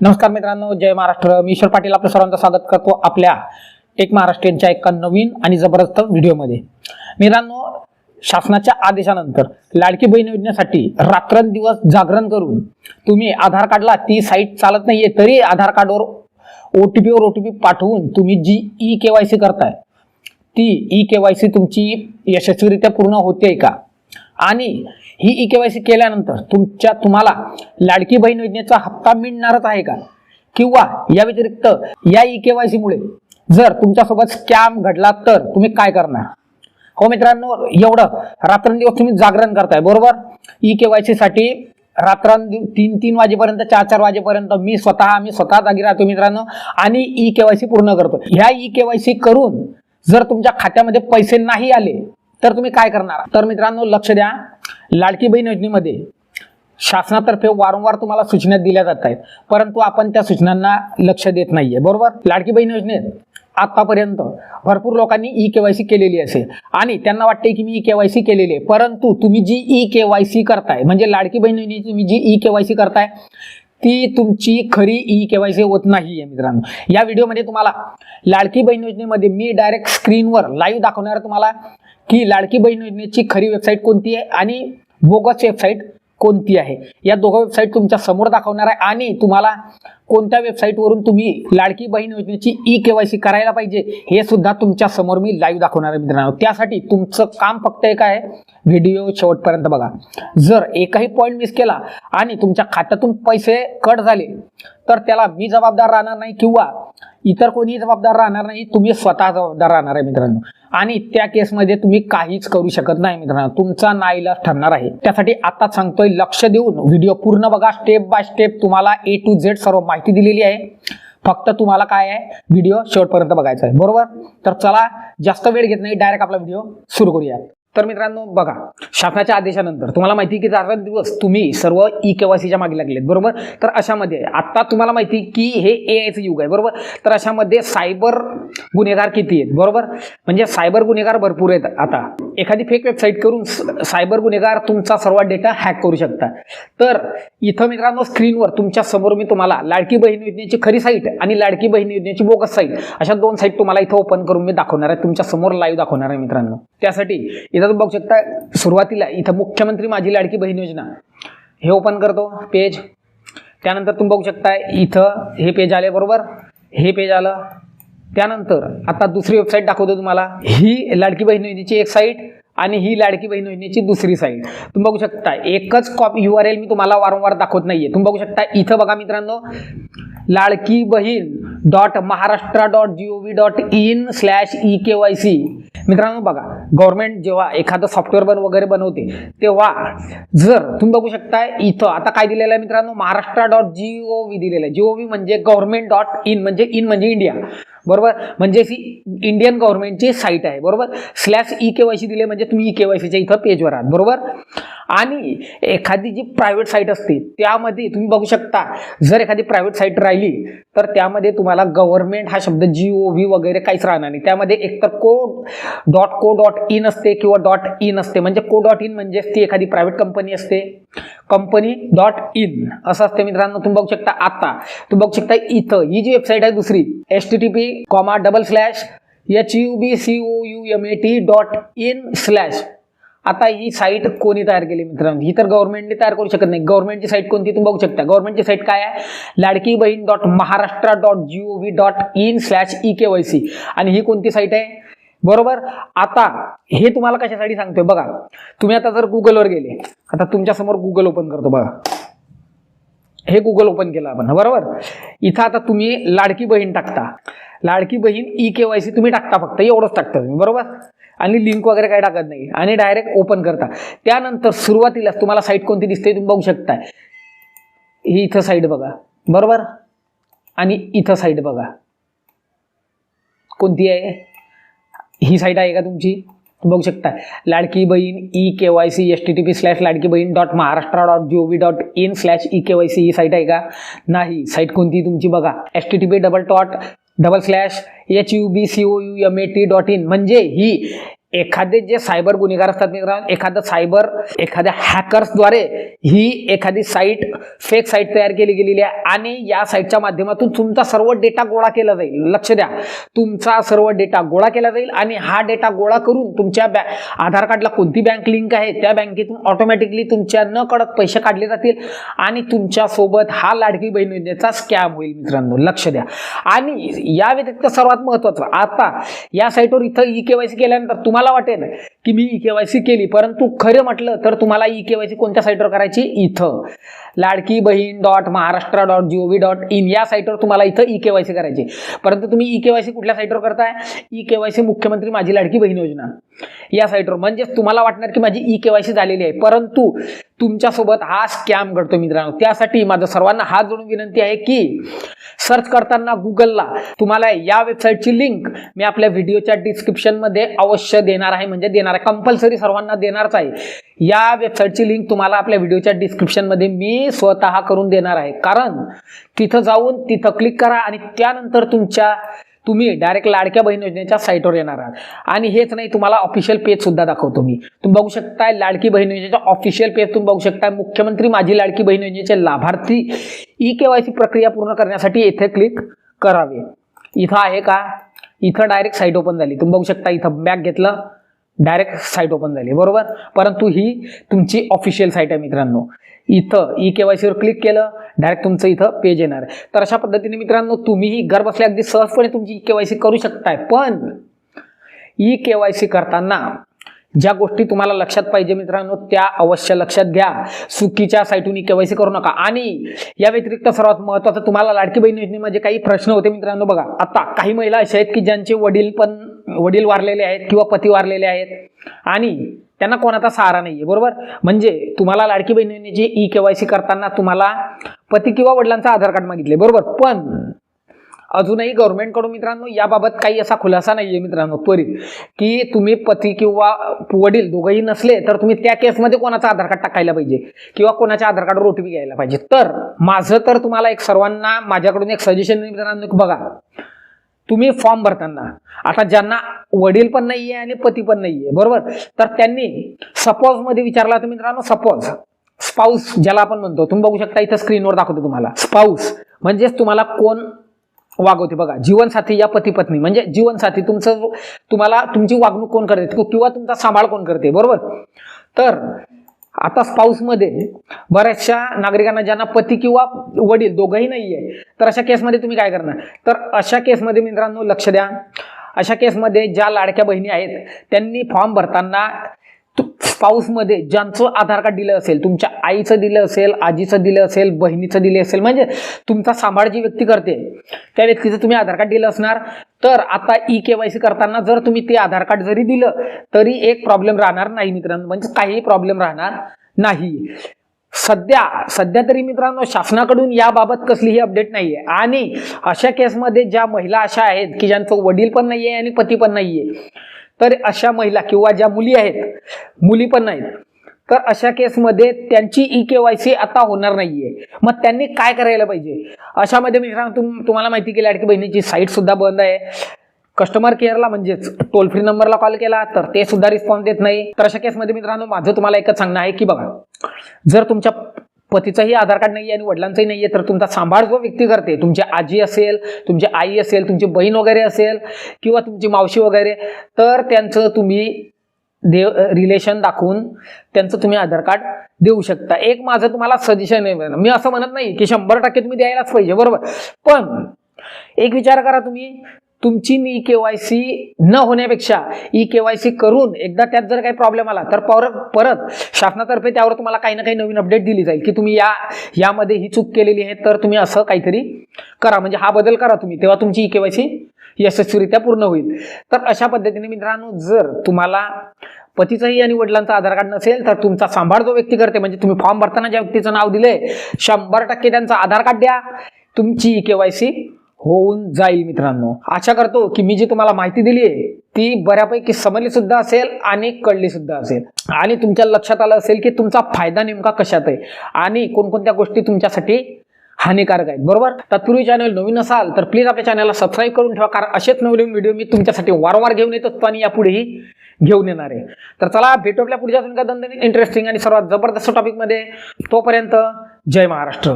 नमस्कार मित्रांनो जय महाराष्ट्र. मी ईश्वर पाटील आपल्या सर्वांचं स्वागत करतो आपल्या एक महाराष्ट्रीयनच्या एका नवीन आणि जबरदस्त व्हिडिओमध्ये. मित्रांनो शासनाच्या आदेशानंतर लाडकी बहीण योजनेसाठी रात्रंदिवस जागरण करून तुम्ही आधार कार्डला ती साईट चालत नाहीये तरी आधार कार्डवर ओ टी पीवर ओ टी पी पाठवून तुम्ही जी ई के वाय सी करताय ती ई के वाय सी तुमची यशस्वीरित्या पूर्ण होते का? आणि ही ई के वाय सी केल्यानंतर तुमच्या तुम्हाला लाडकी बहीण योजनेचा हप्ता मिळणारच आहे का? किंवा या व्यतिरिक्त या ई के वाय जर तुमच्यासोबत स्कॅम घडला तर तुम्ही काय करणार? हो मित्रांनो एवढं रात्रंदिवस तुम्ही जागरण करताय बरोबर? ई के वाय सी साठी रात्रंदिव तीन तीन वाजेपर्यंत चार चार वाजेपर्यंत मी स्वतः मी स्वतः जागी राहतो मित्रांनो आणि ई के वाय सी पूर्ण करतो. ह्या ई के वाय सी करून जर तुमच्या खात्यामध्ये पैसे नाही आले तर तुम्ही काय करणार? तर मित्रांनो लक्ष द्या. लाडकी बहीण योजनेमध्ये शासनातर्फे वारंवार तुम्हाला सूचना दिल्या जात आहेत. परंतु आपण त्या सूचनांना लक्ष देत नाहीये. बरोबर? लाडकी बहीण योजनेत आतापर्यंत भरपूर लोकांनी ई केवायसी केलेली असेल आणि त्यांना वाटते की मी ई केवायसी केलेली आहे. परंतु तुम्ही जी ई केवायसी करताय म्हणजे लाडकी बहीण योजनेची तुम्ही जी ई केवायसी करताय ती तुमची खरी ई केवायसी होत नाही आहे मित्रांनो. या व्हिडिओमध्ये तुम्हाला लाडकी बहीण योजनेमध्ये मी डायरेक्ट स्क्रीनवर लाईव्ह दाखवणार तुम्हाला की लाडकी बहीण योजनेची खरी वेबसाईट कोणती आहे आणि बोगस वेबसाईट कोणती आहे? या दोघं वेबसाईट तुमच्यासमोर दाखवणार आहे आणि तुम्हाला कोणत्या वेबसाईटवरून तुम्ही लाडकी बहीण योजनेची ई केवायसी करायला पाहिजे हे सुद्धा तुमच्यासमोर मी लाईव्ह दाखवणार आहे मित्रांनो. त्यासाठी तुमचं काम फक्त एक आहे व्हिडिओ शेवटपर्यंत बघा. जर एकही पॉईंट मिस केला आणि तुमच्या खात्यातून पैसे कट झाले तर त्याला मी जबाबदार राहणार नाही किंवा इतर कोणीही जबाबदार राहणार नाही तुम्ही स्वतः जबाबदार राहणार आहे मित्रांनो. आणि त्या केसमध्ये तुम्ही काहीच करू शकत नाही मित्रांनो. तुमचा नाईलाज ठरणार आहे. त्यासाठी आता सांगतोय लक्ष देऊन व्हिडिओ पूर्ण बघा स्टेप बाय स्टेप तुम्हाला ए टू झेड सर्व माहिती दिलेली आहे. फक्त तुम्हाला काय आहे? व्हिडिओ शेवटपर्यंत बघायचा आहे. बरोबर? तर चला जास्त वेळ घेत नाही डायरेक्ट आपला व्हिडिओ सुरू करूया. तर मित्रांनो बघा शासनाच्या आदेशानंतर तुम्हाला माहिती आहे की चार दिवस तुम्ही सर्व ई केवायसीच्या मागे लागलेत बरोबर? तर अशामध्ये आत्ता तुम्हाला माहिती आहे की हे ए आयचं युग आहे बरोबर? तर अशामध्ये सायबर गुन्हेगार किती आहेत बरोबर? म्हणजे सायबर गुन्हेगार भरपूर आहेत आता. एखादी फेक वेबसाईट करून स- सायबर गुन्हेगार तुमचा सर्व डेटा हॅक करू शकता. तर इथं मित्रांनो स्क्रीनवर तुमच्यासमोर मी तुम्हाला लाडकी बहीण योजनेची खरी साईट आणि लाडकी बहीण योजनेची बोगस साईट अशा दोन साईट तुम्हाला इथं ओपन करून मी दाखवणार आहे. तुमच्यासमोर लाईव्ह दाखवणार आहे मित्रांनो. त्यासाठी इथं तुम्ही बघू शकता सुरुवातीला इथं मुख्यमंत्री माझी लाडकी बहीण योजना. हे ओपन करतो पेज त्यानंतर तुम्ही बघू शकता इथं हे पेज आले बरोबर. हे पेज आलं. त्यानंतर आता दुसरी वेबसाईट दाखवतो तुम्हाला. ही लाडकी बहीण योजनेची एक साईट आणि ही लाडकी बहीण योजनेची दुसरी साईट तुम्ही बघू शकता एकच कॉपी यू आर एल मी तुम्हाला वारंवार दाखवत नाहीये. तुम्ही बघू शकता इथं बघा मित्रांनो Ladki Bahin dot Maharashtra dot G O V dot in slash E K Y C मित्रांनो बघा गव्हर्नमेंट जेव्हा एखादं सॉफ्टवेअर बन वगैरे बनवते तेव्हा जर तुम्ही बघू शकता इथं आता काय दिलेलं आहे मित्रांनो Maharashtra dot G O V दिलेलं आहे. जी ओ व्ही म्हणजे गव्हर्नमेंट डॉट इन म्हणजे इन म्हणजे इंडिया बरोबर? म्हणजे ही इंडियन गव्हर्नमेंटची साईट आहे बरोबर? Slash E K Y C दिले म्हणजे तुम्ही ई के वाय सीच्या इथं पेजवर आहात बरोबर? आणि एखादी जी प्रायव्हेट साईट असते त्यामध्ये तुम्ही बघू शकता जर एखादी प्रायव्हेट साईट राहिली तर त्यामध्ये तुम्हाला गव्हर्नमेंट हा शब्द जी ओ व्ही वगैरे काहीच राहणार नाही. त्यामध्ये एकतर co dot co dot in असते किंवा डॉट इन असते. म्हणजे को डॉट इन म्हणजे ती एखादी प्रायव्हेट कंपनी असते. कंपनी डॉट इन असं असते मित्रांनो. तुम्ही बघू शकता आता. तुम्ही बघू शकता इथं. ही जी वेबसाईट आहे दुसरी H T T P comma double slash H U B C O U M A T dot in slash आता ही साईट कोणी तयार केली मित्रांनो? ही तर गव्हर्नमेंटने तयार करू शकत नाही. गव्हर्नमेंटची साईट कोणती तुम्ही बघू शकता. गव्हर्नमेंटची साईट काय आहे? Ladki Bahin dot Maharashtra dot G O V dot in slash E K Y C आणि ही कोणती साईट आहे? बरोबर? आता हे तुम्हाला कशासाठी सांगतोय? बघा. तुम्ही आता जर गुगलवर गेले आता तुमच्यासमोर गुगल ओपन करतो बघा. हे गुगल ओपन केलं आपण. बरोबर? इथं आता तुम्ही लाडकी बहीण टाकता. लाडकी Bahin E K Y C तुम्ही टाकता फक्त. एवढंच टाकता तुम्ही. बरोबर? आणि लिंक वगैरे काय टाकत नाही. आणि डायरेक्ट ओपन करता. त्यानंतर सुरुवातीलाच तुम्हाला साईट कोणती दिसते तुम्ही बघू शकताय. ही इथं साईट बघा. बरोबर? आणि इथं साईट बघा. कोणती आहे? ही साईट आहे का तुमची? बघू शकता Ladki Bahin E K Y C S T T P slash Ladki Bahin dot Maharashtra dot G O V dot in slash E K Y C he site आहे का? नाही. साईट कोणती तुमची? बघा. S T T P double dot double slash H U B C O U M A T dot in म्हणजे ही एखादे जे सायबर गुन्हेगार असतात मित्रांनो एखादं सायबर एखाद्या हॅकर्सद्वारे ही एखादी साईट फेक साईट तयार केली गेलेली आहे आणि या साईटच्या माध्यमातून तुमचा सर्व डेटा गोळा केला जाईल. लक्ष द्या. तुमचा सर्व डेटा गोळा केला जाईल आणि हा डेटा गोळा करून तुमच्या बॅ आधार कार्डला कोणती बँक लिंक आहे त्या बँकेतून ऑटोमॅटिकली तुमच्या न कळत पैसे काढले जातील आणि तुमच्यासोबत हा लाडकी बहीण योजनेचा स्कॅम होईल मित्रांनो. लक्ष द्या. आणि या व्यतिरिक्त सर्वात महत्वाचं आता या साईटवर इथं ई केवायसी केल्यानंतर तुम्हाला वाटेल की मी ई केवायसी केली परंतु खरं म्हटलं तर तुम्हाला ई केवायसी कोणत्या साईटवर करायची? इथं. Ladki Bahin dot Maharashtra dot G O V dot in या साईटवर तुम्हाला इथं ई केवायसी करायची. परंतु तुम्ही ई केवायसी कुठल्या साईटवर करताय? ई केवायसी मुख्यमंत्री माझी लाडकी बहीण योजना. या साईटवर म्हणजेच तुम्हाला वाटणार की माझी ई केवायसी झालेली आहे. परंतु तुमच्यासोबत हा स्कॅम घडतो मित्रांनो. त्यासाठी माझं सर्वांना हात जोडून विनंती आहे की सर्च करताना गुगलला तुम्हाला या वेबसाईटची लिंक मी आपल्या व्हिडिओच्या डिस्क्रिप्शनमध्ये अवश्य देणार आहे. म्हणजे देणार आहे. कंपल्सरी सर्वांना देणारच आहे. या वेबसाईटची लिंक तुम्हाला आपल्या व्हिडिओच्या डिस्क्रिप्शनमध्ये मी स्वतः करून देणार आहे. कारण तिथं जाऊन तिथं क्लिक करा आणि त्यानंतर तुमच्या तुम्ही डायरेक्ट लाडक्या बहीण योजनेच्या साईटवर येणार आहात. आणि हेच नाही तुम्हाला ऑफिशियल पेज सुद्धा दाखवतो मी. तुम्ही बघू शकताय लाडकी बहीण योजनेच्या ऑफिशियल पेज तुम्ही बघू शकताय. मुख्यमंत्री माझी लाडकी बहीण योजनेचे लाभार्थी ई केवायसी प्रक्रिया पूर्ण करण्यासाठी येथे क्लिक करावे. इथं आहे का? इथं डायरेक्ट साईट ओपन झाली. तुम्ही बघू शकता इथं बॅग घेतलं डायरेक्ट साईट ओपन झाली. बरोबर? परंतु ही तुमची ऑफिशियल साईट आहे मित्रांनो. इथं ई के वाय सीवर क्लिक केलं डायरेक्ट तुमचं इथं पेज येणार. तर अशा पद्धतीने मित्रांनो तुम्हीही घर बसल्या अगदी सहजपणे तुमची ई के वाय सी करू शकताय. पण ई के वाय सी करताना ज्या गोष्टी तुम्हाला लक्षात पाहिजे मित्रांनो त्या अवश्य लक्षात घ्या. चुकीच्या साईटून ई केवायसी करू नका. आणि या व्यतिरिक्त सर्वात महत्त्वाचं तुम्हाला लाडकी बहीण योजनेमध्ये काही प्रश्न होते मित्रांनो बघा. आता काही महिला अशा आहेत की ज्यांचे वडील पण वडील वारलेले आहेत किंवा पती वारलेले आहेत. आणि त्यांना कोणाचा सहारा नाहीये बरोबर? म्हणजे तुम्हाला लाडकी बहिणीची ई के ई केवायसी करताना तुम्हाला पती किंवा वडिलांचा आधार कार्ड मागितले बरोबर? पण अजूनही गव्हर्नमेंटकडून मित्रांनो याबाबत काही असा खुलासा नाहीये मित्रांनो त्वरित. की तुम्ही पती किंवा वडील दोघंही नसले तर तुम्ही त्या केसमध्ये कोणाचं आधार कार्ड टाकायला पाहिजे? किंवा कोणाच्या आधार कार्डवर ओटीपी घ्यायला पाहिजे? तर माझं तर तुम्हाला एक सर्वांना माझ्याकडून एक सजेशन मित्रांनो बघा तुम्ही फॉर्म भरताना. आता ज्यांना वडील पण नाहीये आणि पती पण नाहीये बरोबर? तर त्यांनी सपोजमध्ये विचारला तर मित्रांनो सपोज स्पाऊस ज्याला आपण म्हणतो तुम्ही बघू शकता इथं स्क्रीनवर दाखवतो तुम्हाला. स्पाऊस म्हणजेच तुम्हाला कोण वागवते बघा जीवनसाथी या पती पत्नी. म्हणजे जीवनसाथी तुमचं तुम्हाला तुमची वागणूक कोण करते? किंवा तुमचा सांभाळ कोण करते? बरोबर? तर आता स्पाऊसमध्ये बऱ्याचशा नागरिकांना ज्यांना पती किंवा वडील दोघंही नाहीये तर अशा केसमध्ये तुम्ही काय करणार? तर अशा केसमध्ये मित्रांनो लक्ष द्या. अशा केसमध्ये ज्या लाडक्या बहिणी आहेत त्यांनी फॉर्म भरताना स्पाऊसमध्ये ज्यांचं आधार कार्ड दिलं असेल तुमच्या आईचं दिलं असेल आजीचं दिलं असेल बहिणीचं दिलं असेल म्हणजे तुमचा सांभाळ जी व्यक्ती करते त्या व्यक्तीचं तुम्ही आधार कार्ड दिलं असणार. तर आता ई के वाय सी करताना जर तुम्ही ते आधार कार्ड जरी दिलं तरी एक प्रॉब्लेम राहणार नाही मित्रांनो. म्हणजे काहीही प्रॉब्लेम राहणार नाही. सध्या सध्या तरी मित्रांनो शासनाकडून याबाबत कसलीही अपडेट नाही आहे आणि अशा केसमध्ये ज्या महिला अशा आहेत की ज्यांचं वडील पण नाहीये आणि पती पण नाहीये तर अशा महिला किंवा ज्या मुली आहेत मुली पण नाहीत. तर अशा केसमध्ये त्यांची ई के वाय सी आता होणार नाहीये. मग त्यांनी काय करायला पाहिजे? अशामध्ये मित्रांनो तुम तुम्हाला माहिती केली लाडकी बहिणीची साईट सुद्धा बंद आहे. कस्टमर केअरला म्हणजेच टोल फ्री नंबरला कॉल केला तर ते सुद्धा रिस्पॉन्स देत नाही. तर अशा केसमध्ये मित्रांनो माझं तुम्हाला एकच सांगणं आहे की बघा जर तुमच्या पतीचंही आधार कार्ड नाही आणि वडिलांचंही आहे तर तुमचा सांभाळ जो व्यक्ती करते तुमची आजी असेल तुमची आई असेल तुमची बहीण वगैरे असेल किंवा तुमची मावशी वगैरे तर त्यांचं तुम्ही देव रिलेशन दाखवून त्यांचं तुम्ही आधार कार्ड देऊ शकता. एक माझं तुम्हाला सजेशन आहे मी असं म्हणत नाही की शंभर टक्के तुम्ही द्यायलाच पाहिजे बरोबर? पण एक विचार करा तुम्ही तुमची ई के वाय सी न होण्यापेक्षा ई के वाय सी करून एकदा त्यात जर काही प्रॉब्लेम आला तर परत परत शासनातर्फे त्यावर तुम्हाला काही ना काही नवीन अपडेट दिली जाईल की तुम्ही या यामध्ये ही चूक केलेली आहे तर तुम्ही असं काहीतरी करा. म्हणजे हा बदल करा तुम्ही तेव्हा तुमची ई के वाय सी यशस्वीरित्या पूर्ण होईल. तर अशा पद्धतीने मित्रांनो जर तुम्हाला पतीचंही आणि वडिलांचा आधार कार्ड नसेल तर तुमचा सांभाळ जो व्यक्ती करते म्हणजे तुम्ही फॉर्म भरताना ज्या व्यक्तीचं नाव दिले शंभर टक्के त्यांचा आधार कार्ड द्या. तुमची ई के वाय सी होऊन जाईल मित्रांनो. आशा करतो की मी जी तुम्हाला माहिती दिली आहे ती बऱ्यापैकी समजली सुद्धा असेल आणि कळली सुद्धा असेल. आणि तुमच्या लक्षात आलं असेल की तुमचा फायदा नेमका कशात आहे आणि कोणकोणत्या गोष्टी तुमच्यासाठी हानिकारक आहेत. बरोबर? तत्पूर्वी चॅनल नवीन असाल तर प्लीज आपल्या चॅनलला सबस्क्राईब करून ठेवा कारण असेच नवीन व्हिडिओ मी तुमच्यासाठी वारंवार घेऊन येत असतो आणि यापुढेही घेऊन येणार आहे. तर चला भेटू आपल्या पुढच्या इंटरेस्टिंग आणि सर्वात जबरदस्त टॉपिकमध्ये तोपर्यंत जय महाराष्ट्र.